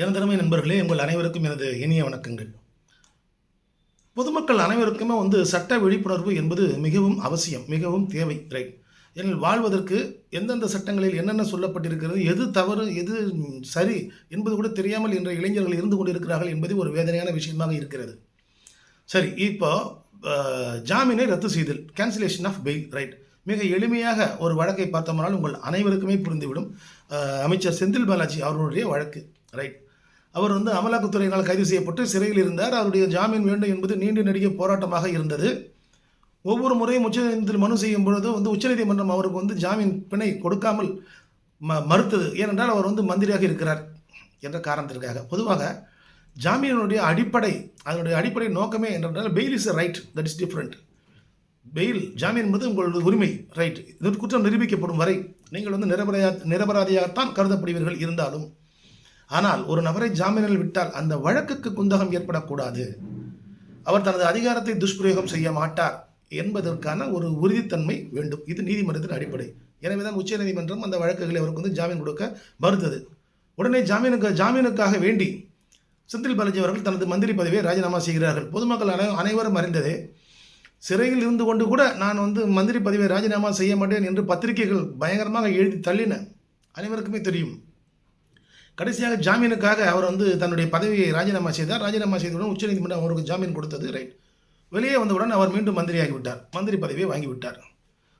எனதருமை நண்பர்களே உங்கள் அனைவருக்கும் எனது இனிய வணக்கங்கள். பொதுமக்கள் அனைவருக்குமே வந்து சட்ட விழிப்புணர்வு என்பது மிகவும் அவசியம் மிகவும் தேவை ரைட் எனில் வாழ்வதற்கு எந்தெந்த சட்டங்களில் என்னென்ன சொல்லப்பட்டிருக்கிறது எது தவறு எது சரி என்பது கூட தெரியாமல் இன்றைய இளைஞர்கள் இருந்து கொண்டிருக்கிறார்கள் என்பது ஒரு வேதனையான விஷயமாக இருக்கிறது. சரி இப்போ ஜாமீனை ரத்து செய்தல் கேன்சலேஷன் ஆஃப் பெயில் ரைட் மிக எளிமையாக ஒரு வழக்கை பார்த்தோம்னால் உங்கள் அனைவருக்குமே புரிந்துவிடும். அமைச்சர் செந்தில் பாலாஜி அவர்களுடைய வழக்கு ரைட் அவர் வந்து அமலாக்கத்துறையினால் கைது செய்யப்பட்டு சிறையில் இருந்தார். அவருடைய ஜாமீன் வேண்டும் என்பது நீண்ட நெடிய போராட்டமாக இருந்தது. ஒவ்வொரு முறையும் உச்சநீதிமன்றத்தில் மனு செய்யும் பொழுது வந்து உச்சநீதிமன்றம் அவருக்கு வந்து ஜாமீன் பிணை கொடுக்காமல் ம மறுத்தது. ஏனென்றால் அவர் வந்து மந்திரியாக இருக்கிறார் என்ற காரணத்திற்காக. பொதுவாக ஜாமீனுடைய அடிப்படை அதனுடைய அடிப்படை நோக்கமே என்றால் bail is a right that is different bail ஜாமீன் என்பது உங்களது உரிமை ரைட் இதற்கு குற்றம் நிரூபிக்கப்படும் வரை நீங்கள் வந்து நிரபராதியா நிரபராதியாகத்தான் கருதப்படுவீர்கள் இருந்தாலும். ஆனால் ஒரு நபரை ஜாமீனில் விட்டால் அந்த வழக்குக்கு குந்தகம் ஏற்படக்கூடாது. அவர் தனது அதிகாரத்தை துஷ்பிரயோகம் செய்ய மாட்டார் என்பதற்கான ஒரு உறுதித்தன்மை வேண்டும். இது நீதிமன்றத்தின் அடிப்படை. எனவே தான் உச்சநீதிமன்றம் அந்த வழக்குகளை அவருக்கு வந்து ஜாமீன் கொடுக்க மறுத்தது. உடனே ஜாமீனுக்கு ஜாமீனுக்காக வேண்டி செந்தில் பாலாஜி அவர்கள் தனது மந்திரி பதவியை ராஜினாமா செய்கிறார்கள். பொதுமக்கள் அனை அனைவரும் அறிந்ததே. சிறையில் இருந்து கொண்டு கூட நான் வந்து மந்திரி பதவியை ராஜினாமா செய்ய மாட்டேன் என்று பத்திரிகைகள் பயங்கரமாக எழுதி தள்ளின. அனைவருக்குமே தெரியும். கடைசியாக ஜாமீனுக்காக அவர் வந்து தன்னுடைய பதவியை ராஜினாமா செய்தார். ராஜினாமா செய்தவுடன் உச்சநீதிமன்றம் அவருக்கு ஜாமீன் கொடுத்தது. ரைட் வெளியே வந்தவுடன் அவர் மீண்டும் மந்திரியாகிவிட்டார் மந்திரி பதவியை வாங்கிவிட்டார்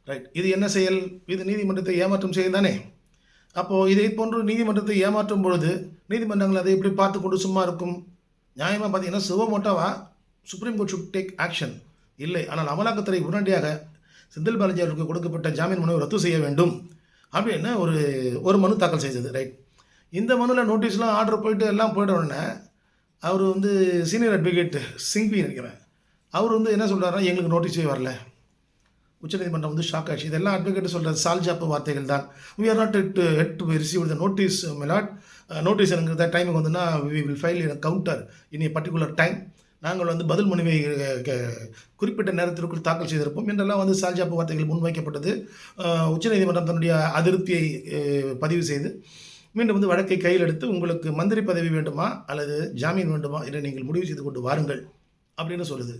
ரைட் இது என்ன செயல்? இது நீதிமன்றத்தை ஏமாற்றும் செயல் தானே? அப்போது இதை போன்று நீதிமன்றத்தை ஏமாற்றும் பொழுது நீதிமன்றங்கள் அதை எப்படி பார்த்து கொண்டு சும்மா இருக்கும்? நியாயமாக பார்த்தீங்கன்னா சுவமோட்டோவா Supreme Court should take action இல்லை. ஆனால் அமலாக்கத்துறை உடனடியாக செந்தில் பாலாஜி அவருக்கு கொடுக்கப்பட்ட ஜாமீன் மனுவை ரத்து செய்ய வேண்டும். அப்படின்னு ஒரு ஒரு மனு தாக்கல் செய்தது. ரைட் இந்த மனுவில் நோட்டீஸ்லாம் ஆர்டர் போயிட்டு எல்லாம் போயிட்ட உடனே அவர் வந்து சீனியர் அட்வொகேட் சிங்வி நினைக்கிறேன். அவர் வந்து என்ன சொல்கிறாருன்னா எங்களுக்கு நோட்டீஸே வரல. உச்சநீதிமன்றம் வந்து ஷாக் ஆச்சு இதெல்லாம் அட்வொகேட் சொல்கிற சால்ஜாப்பு வார்த்தைகள் தான். We are not it head to receive the notice மெலாட் notice எனக்கு டைமுக்கு வந்துன்னா we will file in counter in a particular time நாங்கள் வந்து பதில் மனுவை க- குறிப்பிட்ட நேரத்திற்குள் தாக்கல் செய்திருப்போம். என்றெல்லாம் வந்து சால்ஜாப்பு வார்த்தைகள் முன்வைக்கப்பட்டது. உச்சநீதிமன்றம் தன்னுடைய அதிருப்தியை பதிவு செய்து மீண்டும் வந்து வழக்கை கையில் எடுத்து உங்களுக்கு மந்திரி பதவி வேண்டுமா அல்லது ஜாமீன் வேண்டுமா என்று நீங்கள் முடிவு செய்து கொண்டு வாருங்கள் அப்படின்னு சொல்லுது.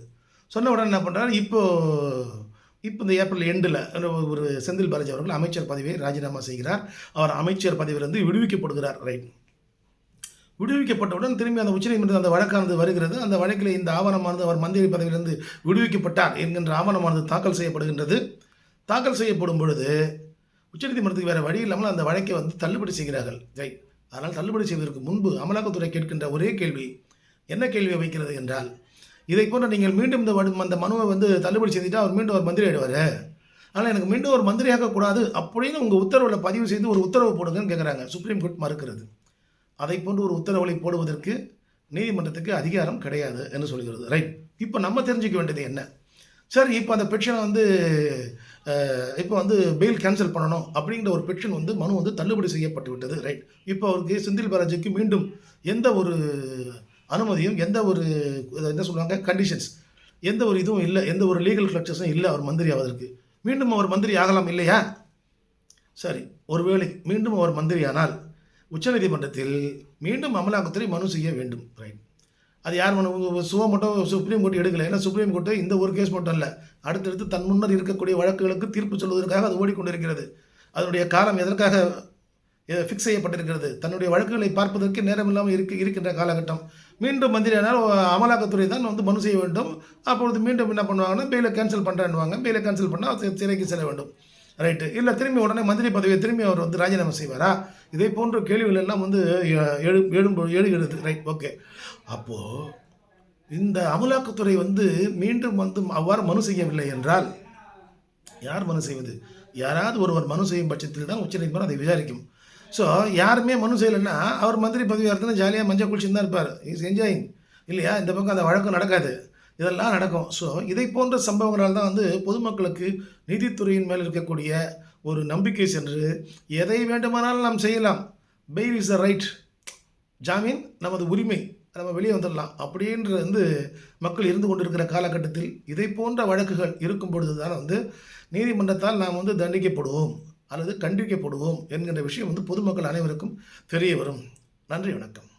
சொன்ன உடனே என்ன பண்ணுறாரு இப்போ இப்போ இந்த ஏப்ரல் எண்டில் ஒரு செந்தில் பாலாஜி அவர்கள் அமைச்சர் பதவியை ராஜினாமா செய்கிறார். அவர் அமைச்சர் பதவியிலிருந்து விடுவிக்கப்படுகிறார் ரைட் விடுவிக்கப்பட்டவுடன் திரும்பி அந்த உச்சநீதிமன்றம் அந்த வழக்கானது வருகிறது. அந்த வழக்கில் இந்த ஆவணமானது அவர் மந்திரி பதவியிலிருந்து விடுவிக்கப்பட்டார் என்கின்ற ஆவணமானது தாக்கல் செய்யப்படுகின்றது. தாக்கல் செய்யப்படும் பொழுது உச்சநீதிமன்றத்துக்கு வேறு வழி இல்லாமல் அந்த வழக்கை வந்து தள்ளுபடி செய்கிறார்கள். ரைட் அதனால் தள்ளுபடி செய்வதற்கு முன்பு அமலாக்கத்துறை கேட்கின்ற ஒரே கேள்வி என்ன கேள்வியை வைக்கிறது என்றால் இதை போன்ற நீங்கள் மீண்டும் இந்த வடு- அந்த மனுவை வந்து தள்ளுபடி செய்துட்டா அவர் மீண்டும் ஒரு மந்திரி ஆயிடுவார் ஆனால் எனக்கு மீண்டும் ஒரு மந்திரியாக கூடாது அப்படின்னு உங்கள் உத்தரவில் பதிவு செய்து ஒரு உத்தரவு போடுங்கன்னு கேட்குறாங்க சுப்ரீம் கோர்ட் மறுக்கிறது. அதை போன்று ஒரு உத்தரவுகளை போடுவதற்கு நீதிமன்றத்துக்கு அதிகாரம் கிடையாது என்று சொல்கிறது. ரைட் இப்போ நம்ம தெரிஞ்சுக்க வேண்டியது என்ன? சரி இப்போ அந்த பெட்டிஷனை வந்து இப்போ வந்து பெயில் கேன்சல் பண்ணணும் அப்படிங்கிற ஒரு பெட்டிஷன் வந்து மனு வந்து தள்ளுபடி செய்யப்பட்டு விட்டது ரைட் இப்போ அவருக்கு செந்தில் பாலாஜிக்கு மீண்டும் எந்த ஒரு அனுமதியும் எந்த ஒரு என்ன சொல்லுவாங்க கண்டிஷன்ஸ் எந்த ஒரு இதுவும் இல்லை எந்த ஒரு லீகல் ஸ்ட்ரக்சர்ஸும் இல்லை அவர் மந்திரி ஆவதற்கு. மீண்டும் அவர் மந்திரி ஆகலாம் இல்லையா? சரி ஒருவேளை மீண்டும் அவர் மந்திரியானால் உச்சநீதிமன்றத்தில் மீண்டும் அமலாக்கத்துறை மனு செய்ய வேண்டும் ரைட் அது யார் மனு சுவ மட்டும் சுப்ரீம் கோர்ட் எடுக்கல. ஏன்னா சுப்ரீம் கோர்ட்டு இந்த ஒரு கேஸ் மட்டும் இல்லை அடுத்தடுத்து தன் முன்னர் இருக்கக்கூடிய வழக்குகளுக்கு தீர்ப்பு சொல்வதற்காக அது ஓடிக்கொண்டிருக்கிறது. அதனுடைய காலம் எதற்காக ஃபிக்ஸ் செய்யப்பட்டிருக்கிறது? தன்னுடைய வழக்குகளை பார்ப்பதற்கு நேரம் இல்லாமல் இருக்கு இருக்கின்ற காலகட்டம். மீண்டும் மந்திரியானால் அமலாக்கத்துறை தான் வந்து மனு செய்ய வேண்டும். அப்பொழுது மீண்டும் என்ன பண்ணுவாங்கன்னா பெயிலை கேன்சல் பண்ணுறேன்னுவாங்க பெயிலை கேன்சல் பண்ணால் சிறைக்கு செல்ல வேண்டும். ரைட்டு இல்லை திரும்பி உடனே மந்திரி பதவியை திரும்பி அவர் வந்து ராஜினாமா செய்வாரா? இதே போன்ற கேள்விகள் எல்லாம் வந்து எழு எழும்பு எழுகிறது ரைட் ஓகே அப்போது இந்த அமலாக்கத்துறை வந்து மீண்டும் வந்து அவ்வாறு மனு செய்யவில்லை என்றால் யார் மனு செய்வது? யாராவது ஒருவர் மனு செய்யும் பட்சத்தில் தான் உச்சநீதிமன்றம் அதை விசாரிக்கும். ஸோ யாருமே மனு செய்யலைன்னா அவர் மந்திரி பதவியாக இருந்தால் ஜாலியாக மஞ்சள் குளிச்சுன்னு தான் இருப்பார் இஸ் என்ஜாயிங் இல்லையா? இந்த பக்கம் அந்த வழக்கம் நடக்காது. இதெல்லாம் நடக்கும். ஸோ இதை போன்ற சம்பவங்களால் தான் வந்து பொதுமக்களுக்கு நீதித்துறையின் மேல் இருக்கக்கூடிய ஒரு நம்பிக்கை சென்று எதை வேண்டுமானாலும் நாம் செய்யலாம். பெயில் இஸ் அ ரைட் ஜாமீன் நமது உரிமை. நம்ம வெளியே வந்துடலாம். அப்படின்ற வந்து மக்கள் இருந்து கொண்டிருக்கிற காலகட்டத்தில் இதை போன்ற வழக்குகள் இருக்கும் பொழுது தான் வந்து நீதிமன்றத்தால் நாம் வந்து தண்டிக்கப்படுவோம் அல்லது கண்டிக்கப்படுவோம் என்கின்ற விஷயம் வந்து பொதுமக்கள் அனைவருக்கும் தெரிய வரும். நன்றி வணக்கம்.